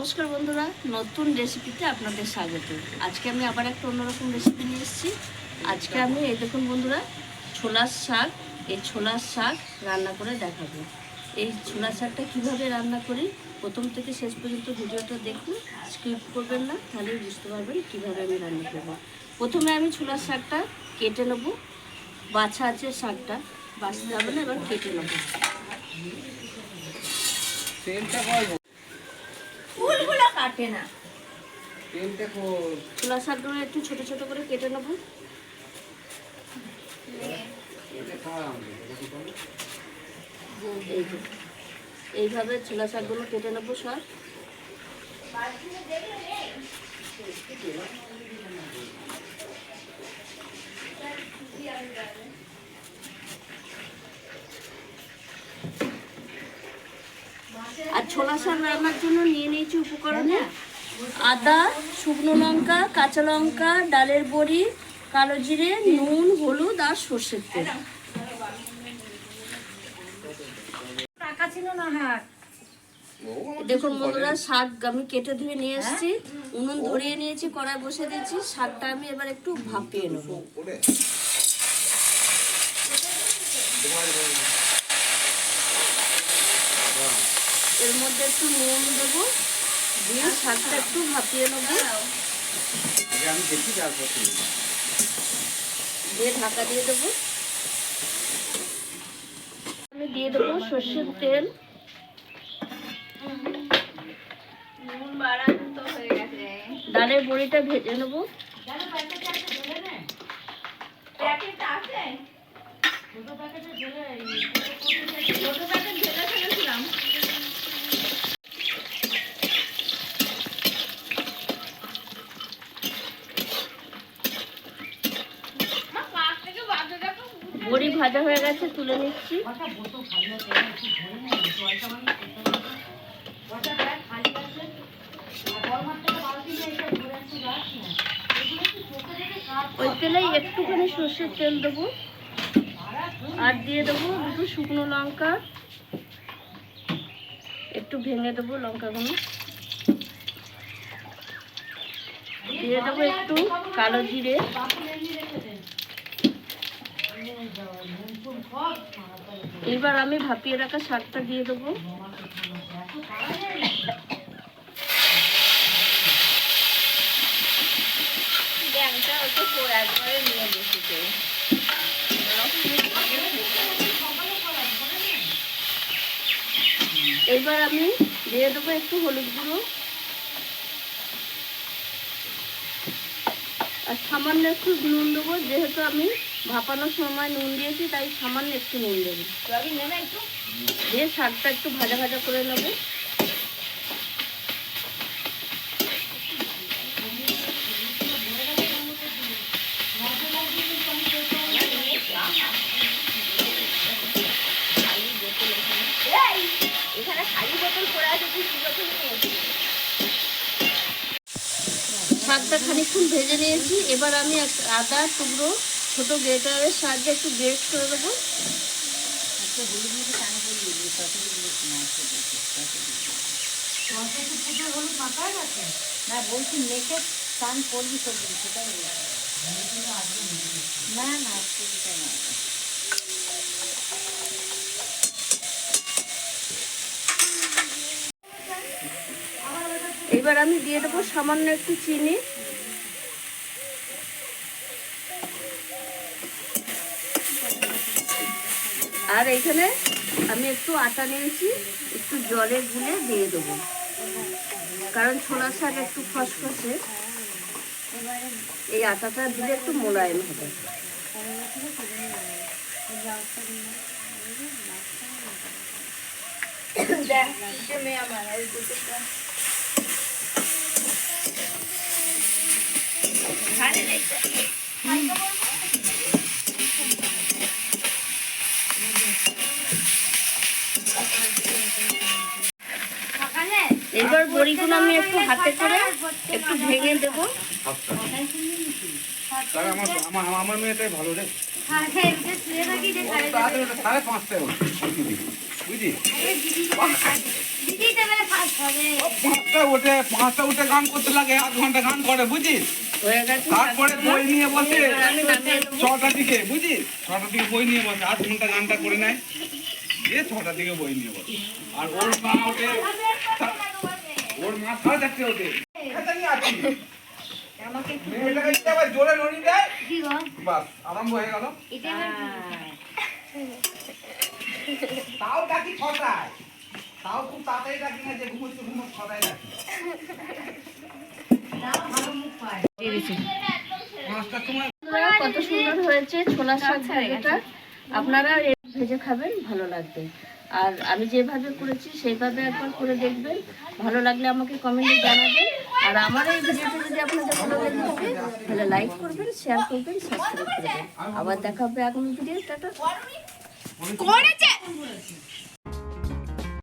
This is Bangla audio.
নমস্কার বন্ধুরা, নতুন রেসিপিতে আপনাদের স্বাগত। আজকে আমি আবার একটা অন্যরকম রেসিপি নিয়ে এসেছি। আজকে আমি, এই দেখুন বন্ধুরা, ছোলার শাক, এই ছোলার শাক রান্না করে দেখাবো। এই ছোলার শাকটা কীভাবে রান্না করি, প্রথম থেকে শেষ পর্যন্ত ভিডিওটা দেখুন স্কিপ করবেন না, তাহলেই বুঝতে পারবেন কীভাবে আমি রান্না করব। প্রথমে আমি ছোলার শাকটা কেটে নেব, বাছা আছে শাকটা, বাছতে হবে না, এবার কেটে নেব। কাটে না। ছোলা শাকগুলো একটু ছোট ছোট করে কেটে নেব। এইভাবে ছোলা শাকগুলো কেটে নেব সব। আর ছোলা শাক রান্নার জন্য নিয়ে নিয়েছি উপকরণে। আদা শুকনো লঙ্কা কাঁচা লঙ্কা ডালের বড়ি কালো জিরে নুন হলুদ আর সর্ষের তেল। টাকা ছিল না হাট দেখুন বন্ধুরা শাক আমি কেটে ধুয়ে নিয়ে এসেছি। উনুন ধরিয়ে নিয়েছি কড়াই বসে দিয়েছি। শাকটা আমি এবার একটু ভাপিয়ে নেব ওরে এর মধ্যে একটু নুন দেবো দিয়ে শাকটা একটু ভাপিয়ে নেব। আমি দেখি তারপর দিয়ে ঢাকা দিয়ে দেবো। আমি দিয়ে দেবো সর্ষের তেল। ডালের বড়িটা ভেজে নেব। বড়ি ভাজা হয়ে গেছে, তুলে নিচ্ছি। ওই তেলেই একটুখানি সর্ষের তেল দেবো। আর দিয়ে দেবো দুটো শুকনো লঙ্কা। একটু ভেঙে দেবো লঙ্কাগুলো। দিয়ে দেবো একটু কালো জিরে। এবার আমি ভাপিয়ে রাখা শাকটা দিয়ে দেবো। এবার আমি দিয়ে দেবো একটু হলুদ গুঁড়ো। আর সামান্য একটু নুন দেবো যেহেতু আমি ভাপানোর সময় নুন দিয়েছি তাই সামান্য একটু নুন দেবো। দিয়ে শাকটা একটু ভাজা ভাজা করে নেব। শাকটা খানিকক্ষণ ভেজে নিয়েছি। এবার আমি আদা টুকরো ছোট গ্রেটারের সাহায্যে একটু গ্রেট করে দেবো। না বলছি মেখে স্নান করবি করবি সেটাই না না আজকে সেটা না। এবার আমি দিয়ে দেবো সামান্য একটু চিনি। আর এখানে আমি একটু আটা নিয়েছি, একটু জলে গুলে দিয়ে দেবো। কারণ ছোলা শাক একটু খসখসে এই আটাটা দিলে একটু মোলায়েম হবে। এবার আমি একটু হাতে করে একটু ভেঙে দেবো। আচ্ছা। আমার মেয়েটাই ভালো রে। সাড়ে পাঁচটায়। বুঝলি? পাঁচটা উঠে পাঁচটা উঠে গান করতে লাগে আধ ঘণ্টা গান করে বুঝিস তারপরে বই নিয়ে বসে। ছটার দিকে বুঝিস ছটার দিকে বই নিয়ে বসে। আধ ঘণ্টা গানটা করে নেয়। দিয়ে ছটার দিকে বই নিয়ে বসে। আর ওর মা ওঠে ওর মা সাড়ে চারটে ওঠে এখানে আছি। আমাকে মেয়েটাকে যদি আবার জোরে নড়ি দেয় বাস আরম্ভ হয়ে গেল। তাও ডাকি ছটায়। তাও খুব তাড়াতাড়ি ডাকি না যে ঘুমোচ্ছে ঘুমো ছটায় ডাকি পাঁচটার সময় বন্ধুরা, কত সুন্দর হয়েছে ছোলা শাক ভাজাটা। আপনারা ভেজে খাবেন ভালো লাগবে। আর আমি যেভাবে করেছি, সেইভাবে একবার করে দেখবেন। ভালো লাগলে আমাকে কমেন্টে জানাবেন। আর আমার এই ভিডিওটি যদি আপনাদের ভালো লেগে থাকে, তাহলে লাইক করবেন শেয়ার করবেন সাবস্ক্রাইব করবেন। আবার দেখা হবে আগামী ভিডিও টাটা।